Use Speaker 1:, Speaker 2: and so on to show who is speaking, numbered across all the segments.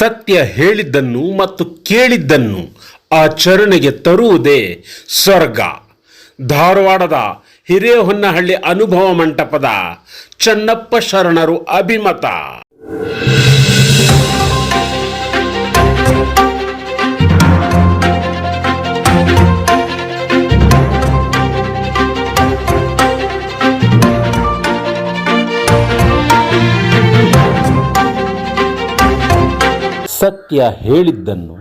Speaker 1: ಸತ್ಯ ಹೇಳಿದ್ದನ್ನು ಮತ್ತು ಕೇಳಿದ್ದನ್ನು ಆಚರಣೆಗೆ ತರುವುದೇ ಸ್ವರ್ಗ. ಧಾರವಾಡದ ಹಿರೇಹೊನ್ನಹಳ್ಳಿ ಅನುಭವ ಮಂಟಪದ ಚನ್ನಪ್ಪ ಶರಣರು ಅಭಿಮತ. ಸತ್ಯ ಹೇಳಿದ್ದನ್ನು,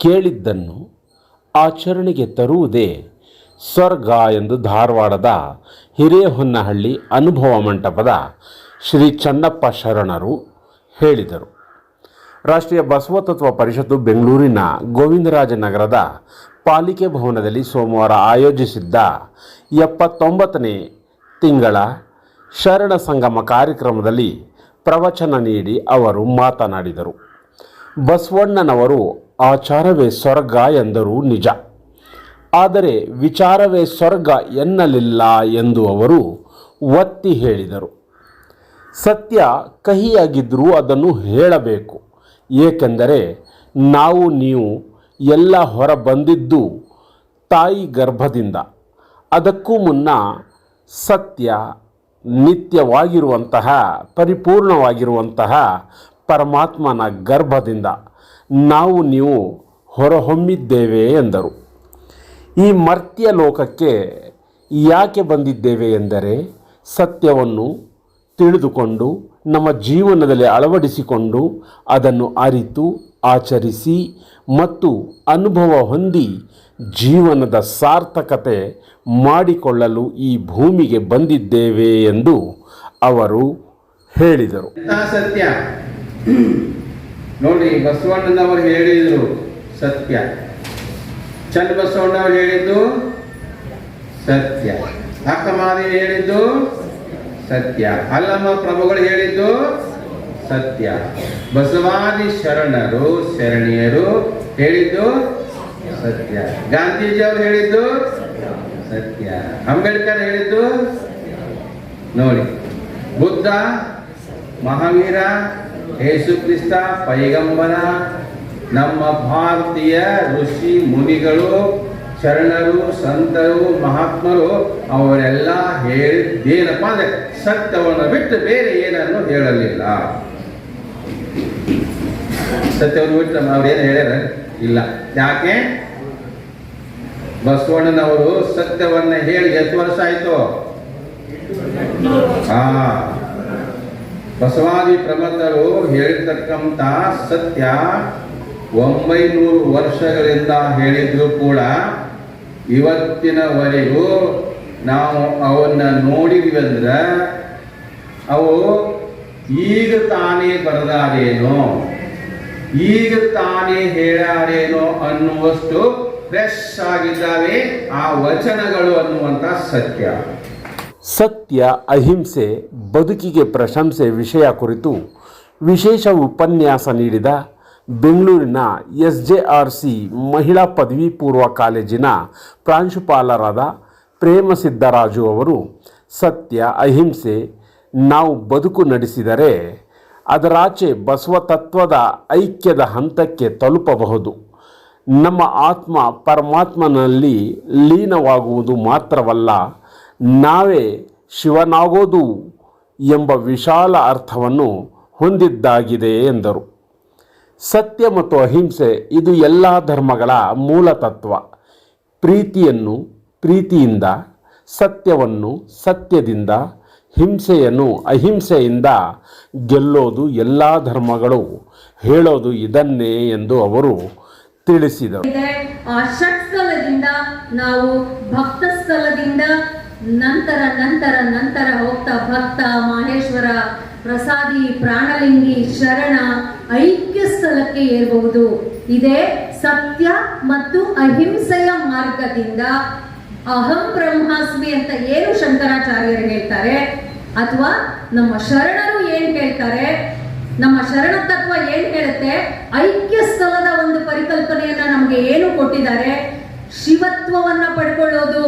Speaker 1: ಕೇಳಿದ್ದನ್ನು ಆಚರಣೆಗೆ ತರುವುದೇ ಸ್ವರ್ಗ ಎಂದು ಧಾರವಾಡದ ಹಿರೇಹೊನ್ನಹಳ್ಳಿ ಅನುಭವ ಮಂಟಪದ ಶ್ರೀ ಚನ್ನಪ್ಪ ಶರಣರು ಹೇಳಿದರು. ರಾಷ್ಟ್ರೀಯ ಬಸವತತ್ವ ಪರಿಷತ್ತು ಬೆಂಗಳೂರಿನ ಗೋವಿಂದರಾಜನಗರದ ಪಾಲಿಕೆ ಭವನದಲ್ಲಿ ಸೋಮವಾರ ಆಯೋಜಿಸಿದ್ದ ಎಪ್ಪತ್ತೊಂಬತ್ತನೇ ತಿಂಗಳ ಶರಣ ಸಂಗಮ ಕಾರ್ಯಕ್ರಮದಲ್ಲಿ ಪ್ರವಚನ ನೀಡಿ ಅವರು ಮಾತನಾಡಿದರು. ಬಸವಣ್ಣನವರು, ಆಚಾರವೇ ಸ್ವರ್ಗ ಎಂದರು ನಿಜ. ಆದರೆ ವಿಚಾರವೇ ಸ್ವರ್ಗ ಎನ್ನಲಿಲ್ಲ ಎಂದು ಅವರು ಒತ್ತಿ ಹೇಳಿದರು. ಸತ್ಯ ಕಹಿಯಾಗಿದ್ದರೂ ಅದನ್ನು ಹೇಳಬೇಕು. ಏಕೆಂದರೆ ನಾವು, ನೀವು ಎಲ್ಲ ಹೊರ ಬಂದಿದ್ದು ತಾಯಿ ಗರ್ಭದಿಂದ. ಅದಕ್ಕೂ ಮುನ್ನ ಸತ್ಯ ನಿತ್ಯವಾಗಿರುವಂತಹ, ಪರಿಪೂರ್ಣವಾಗಿರುವಂತಹ ಪರಮಾತ್ಮನ ಗರ್ಭದಿಂದ ನಾವು ನೀವು ಹೊರಹೊಮ್ಮಿದ್ದೇವೆ ಎಂದರು. ಈ ಮರ್ತ್ಯ ಲೋಕಕ್ಕೆ ಯಾಕೆ ಬಂದಿದ್ದೇವೆ ಎಂದರೆ ಸತ್ಯವನ್ನು ತಿಳಿದುಕೊಂಡು ನಮ್ಮ ಜೀವನದಲ್ಲಿ ಅಳವಡಿಸಿಕೊಂಡು ಅದನ್ನು ಅರಿತು ಆಚರಿಸಿ ಮತ್ತು ಅನುಭವ ಹೊಂದಿ ಜೀವನದ ಸಾರ್ಥಕತೆ ಮಾಡಿಕೊಳ್ಳಲು ಈ ಭೂಮಿಗೆ ಬಂದಿದ್ದೇವೆ ಎಂದು ಅವರು ಹೇಳಿದರು.
Speaker 2: ಸತ್ಯ? ನೋಡಿ, ಬಸವಣ್ಣನವರು ಹೇಳಿದರು ಸತ್ಯ. ಚಂದ ಬಸವಣ್ಣವರು ಹೇಳಿದ್ದು ಸತ್ಯ. ಅಕ್ಕಮಾದೇವಿ ಹೇಳಿದ್ದು ಸತ್ಯ. ಅಲ್ಲಮ್ಮ ಪ್ರಭುಗಳು ಹೇಳಿದ್ದು ಸತ್ಯ. ಬಸವಾದಿ ಶರಣರು, ಶರಣಿಯರು ಹೇಳಿದ್ದು ಸತ್ಯ. ಗಾಂಧೀಜಿಯವರು ಹೇಳಿದ್ದು ಸತ್ಯ. ಅಂಬೇಡ್ಕರ್ ಹೇಳಿದ್ದು ನೋಡಿ. ಬುದ್ಧ, ಮಹಾವೀರ ಯೇಸು ಕ್ರಿಸ್ತ ಪೈಗಂಬನ ನಮ್ಮ ಭಾರತೀಯ ಋಷಿ ಮುನಿಗಳು ಶರಣರು ಸಂತರು ಮಹಾತ್ಮರು ಅವರೆಲ್ಲ ಹೇಳಿದ್ದೇನಪ್ಪ ಅಂದ್ರೆ ಸತ್ಯವನ್ನು ಬಿಟ್ಟು ಬೇರೆ ಏನನ್ನು ಹೇಳಲಿಲ್ಲ. ಸತ್ಯವನ್ನು ಬಿಟ್ಟು ಅವ್ರೇನು ಹೇಳ್ಯಾರ? ಇಲ್ಲ. ಯಾಕೆ? ಬಸವಣ್ಣನವರು ಸತ್ಯವನ್ನ ಹೇಳಿ ಎಷ್ಟು ವರ್ಷ ಆಯ್ತು? ಆ ಬಸವಾದಿ ಪ್ರಮತರು ಹೇಳಿರ್ತಕ್ಕಂಥ ಸತ್ಯ ಒಂಬೈನೂರು ವರ್ಷಗಳಿಂದ ಹೇಳಿದ್ರು ಕೂಡ ಇವತ್ತಿನವರೆಗೂ ನಾವು ಅವನ್ನ ನೋಡಿದ್ವಿ ಅಂದ್ರೆ ಅವು ಈಗ ತಾನೇ ಬರೆದಾರೇನೋ, ಈಗ ತಾನೇ ಹೇಳಾರೇನೋ ಅನ್ನುವಷ್ಟು ಫ್ರೆಶ್ ಆಗಿದ್ದಾವೆ ಆ ವಚನಗಳು ಅನ್ನುವಂಥ ಸತ್ಯ.
Speaker 1: ಸತ್ಯ, ಅಹಿಂಸೆ, ಬದುಕಿಗೆ ಪ್ರಶಂಸೆ ವಿಷಯ ಕುರಿತು ವಿಶೇಷ ಉಪನ್ಯಾಸ ನೀಡಿದ ಬೆಂಗಳೂರಿನ ಎಸ್ ಜೆ ಆರ್ ಸಿ ಮಹಿಳಾ ಪದವಿ ಪೂರ್ವ ಕಾಲೇಜಿನ ಪ್ರಾಂಶುಪಾಲರಾದ ಪ್ರೇಮ ಸಿದ್ದರಾಜು ಅವರು, ಸತ್ಯ, ಅಹಿಂಸೆ, ನಾವು ಬದುಕು ನಡೆಸಿದರೆ ಅದರಾಚೆ ಬಸವ ತತ್ವದ ಐಕ್ಯದ ಹಂತಕ್ಕೆ ತಲುಪಬಹುದು. ನಮ್ಮ ಆತ್ಮ ಪರಮಾತ್ಮನಲ್ಲಿ ಲೀನವಾಗುವುದು ಮಾತ್ರವಲ್ಲ ನಾವೇ ಶಿವನಾಗೋದು ಎಂಬ ವಿಶಾಲ ಅರ್ಥವನ್ನು ಹೊಂದಿದ್ದಾಗಿದೆ ಎಂದರು. ಸತ್ಯ ಮತ್ತು ಅಹಿಂಸೆ ಇದು ಎಲ್ಲ ಧರ್ಮಗಳ ಮೂಲ ತತ್ವ. ಪ್ರೀತಿಯನ್ನು ಪ್ರೀತಿಯಿಂದ, ಸತ್ಯವನ್ನು ಸತ್ಯದಿಂದ, ಹಿಂಸೆಯನ್ನು ಅಹಿಂಸೆಯಿಂದ ಗೆಲ್ಲೋದು ಎಲ್ಲ ಧರ್ಮಗಳು. ಹೇಳೋದು ಇದನ್ನೇ ಎಂದು ಅವರು ತಿಳಿಸಿದರು.
Speaker 3: ನಾವು ಭಕ್ತ ಸ್ಥಳದಿಂದ ನಂತರ ನಂತರ ನಂತರ ಹೋಗ್ತಾ ಭಕ್ತ ಮಹೇಶ್ವರ ಪ್ರಸಾದಿ ಪ್ರಾಣಲಿಂಗಿ ಶರಣ ಐಕ್ಯ ಸ್ಥಳಕ್ಕೆ ಏರಬಹುದು. ಇದೇ ಸತ್ಯ ಮತ್ತು ಅಹಿಂಸೆಯ ಮಾರ್ಗದಿಂದ ಅಹಂ ಬ್ರಹ್ಮಾಸ್ಮಿ ಅಂತ ಏನು ಶಂಕರಾಚಾರ್ಯರು ಹೇಳ್ತಾರೆ? ಅಥವಾ ನಮ್ಮ ಶರಣರು ಏನ್ ಹೇಳ್ತಾರೆ? ನಮ್ಮ ಶರಣ ತತ್ವ ಏನ್ ಹೇಳುತ್ತೆ? ಐಕ್ಯ ಸ್ಥಳದ ಒಂದು ಪರಿಕಲ್ಪನೆಯನ್ನ ನಮ್ಗೆ ಏನು ಕೊಟ್ಟಿದ್ದಾರೆ? ಶಿವತ್ವವನ್ನ ಪಡ್ಕೊಳ್ಳೋದು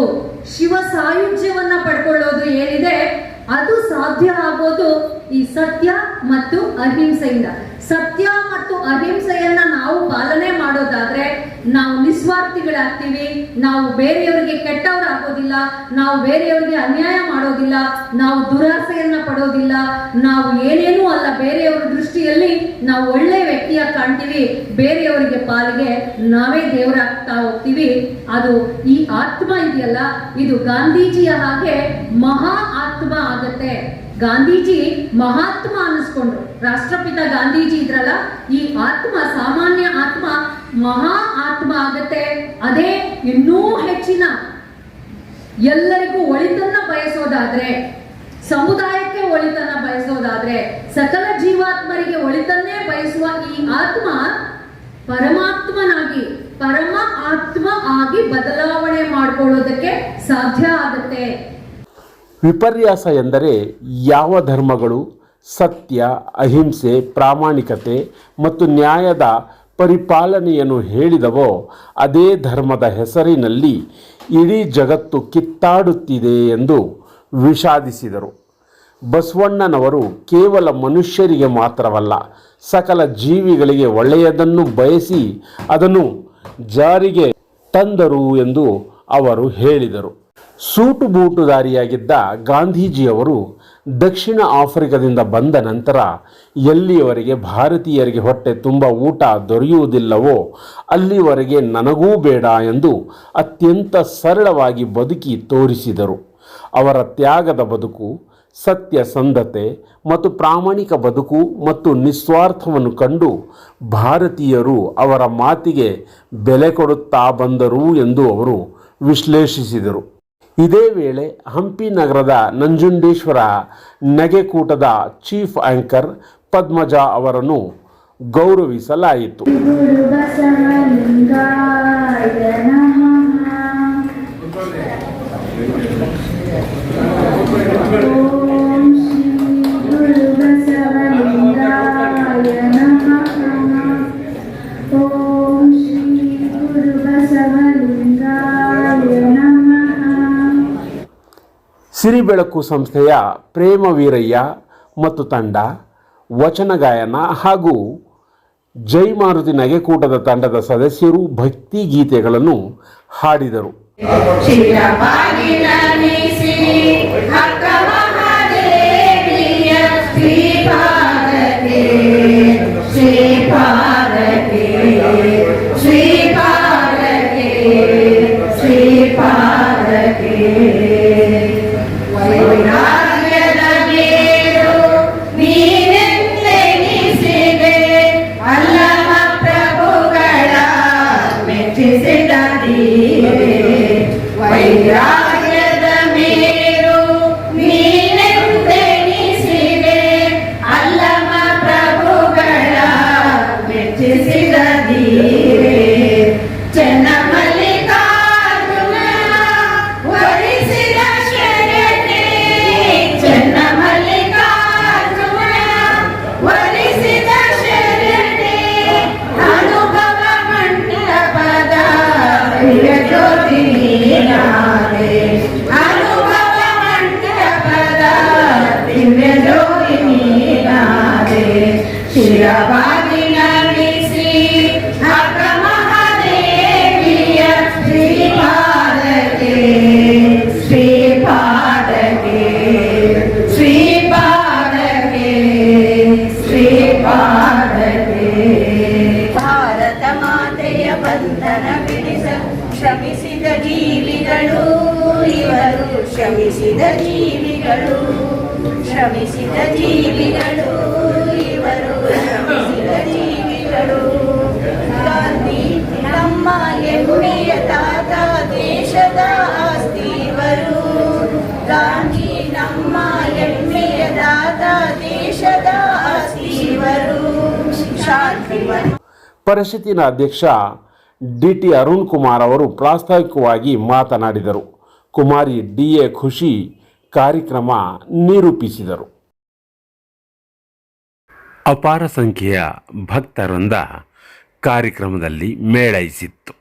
Speaker 3: ಶಿವ ಸಾಯುಜ್ಯವನ್ನ ಪಡ್ಕೊಳ್ಳೋದು ಏನಿದೆ ಅದು ಸಾಧ್ಯ ಆಗೋದು ಈ ಸತ್ಯ ಮತ್ತು ಅಹಿಂಸೆಯಿಂದ. ಸತ್ಯ ಮತ್ತು ಅಹಿಂಸೆಯನ್ನ ನಾವು ಪಾಲನೆ ಮಾಡೋದಾದ್ರೆ ನಾವು ನಿಸ್ವಾರ್ಥಿಗಳಾಗ್ತೀವಿ, ನಾವು ಬೇರೆಯವರಿಗೆ ಕೆಟ್ಟವರಾಗೋದಿಲ್ಲ, ನಾವು ಬೇರೆಯವರಿಗೆ ಅನ್ಯಾಯ ಮಾಡೋದಿಲ್ಲ, ನಾವು ದುರಾಸೆಯನ್ನ ಪಡೋದಿಲ್ಲ, ನಾವು ಏನೇನೂ ಅಲ್ಲ, ಬೇರೆಯವರ ದೃಷ್ಟಿಯಲ್ಲಿ ನಾವು ಒಳ್ಳೆ ವ್ಯಕ್ತಿಯಾಗಿ ಕಾಣ್ತೀವಿ, ಬೇರೆಯವರಿಗೆ ಪಾಲಿಗೆ ನಾವೇ ದೇವರಾಗ್ತಾ ಹೋಗ್ತೀವಿ. ಅದು ಈ ಆತ್ಮ ಇದೆಯಲ್ಲ, ಇದು ಗಾಂಧೀಜಿಯ ಹಾಗೆ ಮಹಾ ಆತ್ಮ ಆಗತ್ತೆ. ಗಾಂಧೀಜಿ ಮಹಾತ್ಮ ಅನ್ನಿಸ್ಕೊಂಡ್ರು. ರಾಷ್ಟ್ರಪಿತ ಗಾಂಧೀಜಿ ಇದ್ರಲ್ಲ, ಈ ಆತ್ಮ, ಸಾಮಾನ್ಯ ಆತ್ಮ, ಮಹಾ ಆತ್ಮ ಆಗತ್ತೆ. ಅದೇ ಇನ್ನೂ ಹೆಚ್ಚಿನ. ಎಲ್ಲರಿಗೂ ಒಳಿತನ್ನ ಬಯಸೋದಾದ್ರೆ, ಸಮುದಾಯಕ್ಕೆ ಒಳಿತನ್ನ ಬಯಸೋದಾದ್ರೆ, ಸಕಲ ಜೀವಾತ್ಮರಿಗೆ ಒಳಿತನ್ನೇ ಬಯಸುವ ಈ ಆತ್ಮ ಪರಮಾತ್ಮನಾಗಿ, ಪರಮ ಆತ್ಮ ಆಗಿ ಬದಲಾವಣೆ ಮಾಡ್ಕೊಳ್ಳೋದಕ್ಕೆ ಸಾಧ್ಯ ಆಗತ್ತೆ.
Speaker 1: ವಿಪರ್ಯಾಸ ಎಂದರೆ ಯಾವ ಧರ್ಮಗಳು ಸತ್ಯ, ಅಹಿಂಸೆ, ಪ್ರಾಮಾಣಿಕತೆ ಮತ್ತು ನ್ಯಾಯದ ಪರಿಪಾಲನೆಯನ್ನು ಹೇಳಿದವೋ ಅದೇ ಧರ್ಮದ ಹೆಸರಿನಲ್ಲಿ ಇಡೀ ಜಗತ್ತು ಕಿತ್ತಾಡುತ್ತಿದೆ ಎಂದು ವಿಷಾದಿಸಿದರು. ಬಸವಣ್ಣನವರು ಕೇವಲ ಮನುಷ್ಯರಿಗೆ ಮಾತ್ರವಲ್ಲ, ಸಕಲ ಜೀವಿಗಳಿಗೆ ಒಳ್ಳೆಯದನ್ನು ಬಯಸಿ ಅದನ್ನು ಜಾರಿಗೆ ತಂದರು ಎಂದು ಅವರು ಹೇಳಿದರು. ಸೂಟು ಬೂಟುದಾರಿಯಾಗಿದ್ದ ಗಾಂಧೀಜಿಯವರು ದಕ್ಷಿಣ ಆಫ್ರಿಕಾದಿಂದ ಬಂದ ನಂತರ ಎಲ್ಲಿಯವರೆಗೆ ಭಾರತೀಯರಿಗೆ ಹೊಟ್ಟೆ ತುಂಬ ಊಟ ದೊರೆಯುವುದಿಲ್ಲವೋ ಅಲ್ಲಿವರೆಗೆ ನನಗೂ ಬೇಡ ಎಂದು ಅತ್ಯಂತ ಸರಳವಾಗಿ ಬದುಕಿ ತೋರಿಸಿದರು. ಅವರ ತ್ಯಾಗದ ಬದುಕು ಸತ್ಯಸಂಧತೆ ಮತ್ತು ಪ್ರಾಮಾಣಿಕ ಬದುಕು ಮತ್ತು ನಿಸ್ವಾರ್ಥವನ್ನು ಕಂಡು ಭಾರತೀಯರು ಅವರ ಮಾತಿಗೆ ಬೆಲೆ ಕೊಡುತ್ತಾ ಬಂದರು ಎಂದು ಅವರು ವಿಶ್ಲೇಷಿಸಿದರು. ಇದೇ ವೇಳೆ ಹಂಪಿ ನಗರದ ನಂಜುಂಡೇಶ್ವರ ನಗೆಕೂಟದ ಚೀಫ್ ಆಂಕರ್ ಪದ್ಮಜಾ ಅವರನ್ನು ಗೌರವಿಸಲಾಯಿತು.
Speaker 4: ಗುರು
Speaker 1: ಸಿರಿಬೆಳಕು ಸಂಸ್ಥೆಯ ಪ್ರೇಮ ವೀರಯ್ಯ ಮತ್ತು ತಂಡ, ವಚನ ಗಾಯನ ಹಾಗೂ ಜೈ ಮಾರುತಿ ನಗೆಕೂಟದ ತಂಡದ ಸದಸ್ಯರು ಭಕ್ತಿ ಗೀತೆಗಳನ್ನು ಹಾಡಿದರು.
Speaker 4: Maria Giordina. ಶ್ರಮಿಸಿದ ಜೀವಿಗಳು ಶ್ರಮಿಸಿದ ಜೀವಿಗಳು, ಇವರು ಶ್ರಮಿಸಿದ ಜೀವಿಗಳು. ಗಾಂಧಿ ನಮ್ಮ ಹೆಮ್ಮೆಯ ತಾತ ದೇಶದ ಆಸ್ತಿವರು ಗಾಂಧಿ ನಮ್ಮ ಹೆಮ್ಮೆಯ ತಾತ ದೇಶದ ಆಸ್ತಿವರು ಶಾಂತಿ
Speaker 1: ಪರಿಷತ್ತಿನ ಅಧ್ಯಕ್ಷ ಡಿ ಟಿ ಅರುಣ್ ಕುಮಾರ್ ಅವರು ಪ್ರಾಸ್ತಾವಿಕವಾಗಿ ಮಾತನಾಡಿದರು. ಕುಮಾರಿ ಡಿ ಎ ಖುಷಿ ಕಾರ್ಯಕ್ರಮ ನಿರೂಪಿಸಿದರು. ಅಪಾರ ಸಂಖ್ಯೆಯ ಭಕ್ತರೊಂದ ಕಾರ್ಯಕ್ರಮದಲ್ಲಿ ಮೇಳೈಸಿತ್ತು.